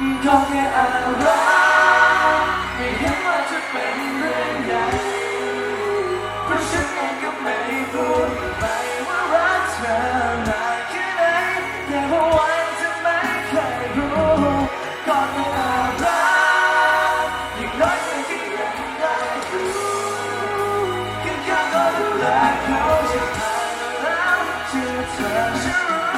ก็แค่อารมณ์ไม่เห็ว่าจะเป็นเรื่องใหญ่เพราะฉันเองก็ไม่รู้ไปว่ารักเธอมากแค่ไหนแต่วันจะไม่เคยรู้ก็แค่รมณ์อย่งน้อยฉันก็ยังได้รู้แค่แค่ก็ดูแลเขาจะผ่าแล้วเชื่เธอฉัรู้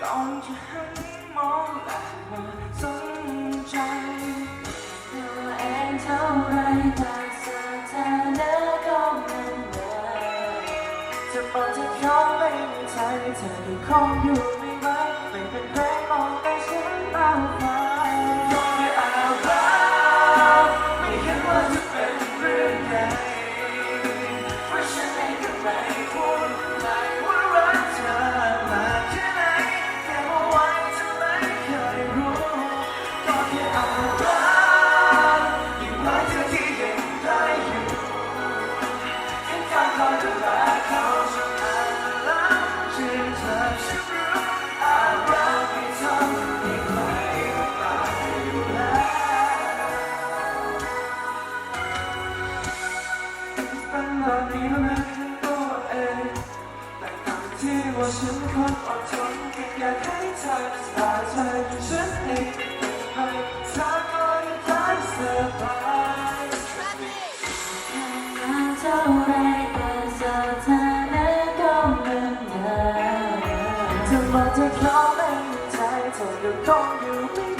ก่อนจะหันมองกลับมาสนใจเธอเองเท่าไรแต่สถานะก็เหมือนเดิมจะเปิดจะยอมไม่มีใจเธอยังคงอยู่ ฉันคนอดทนอยากให้เธอสบายใจฉันเองให้เธอก็สบายนานเท่าไรแต่สถานะก็เหมือนเดิมจะบอกจะขอเป็นเธอก็คงอยู่ไม่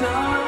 Bye.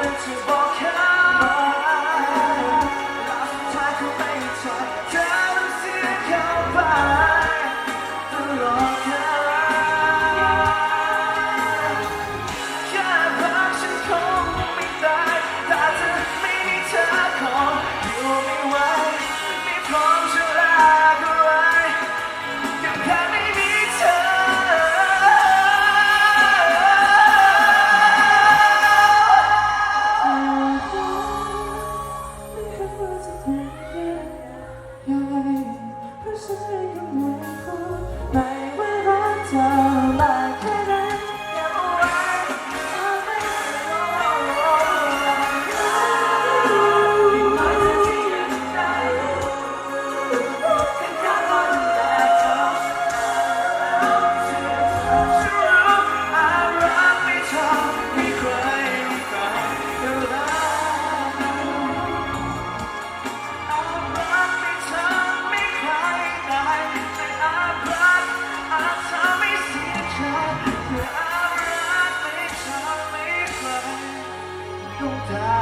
don't die.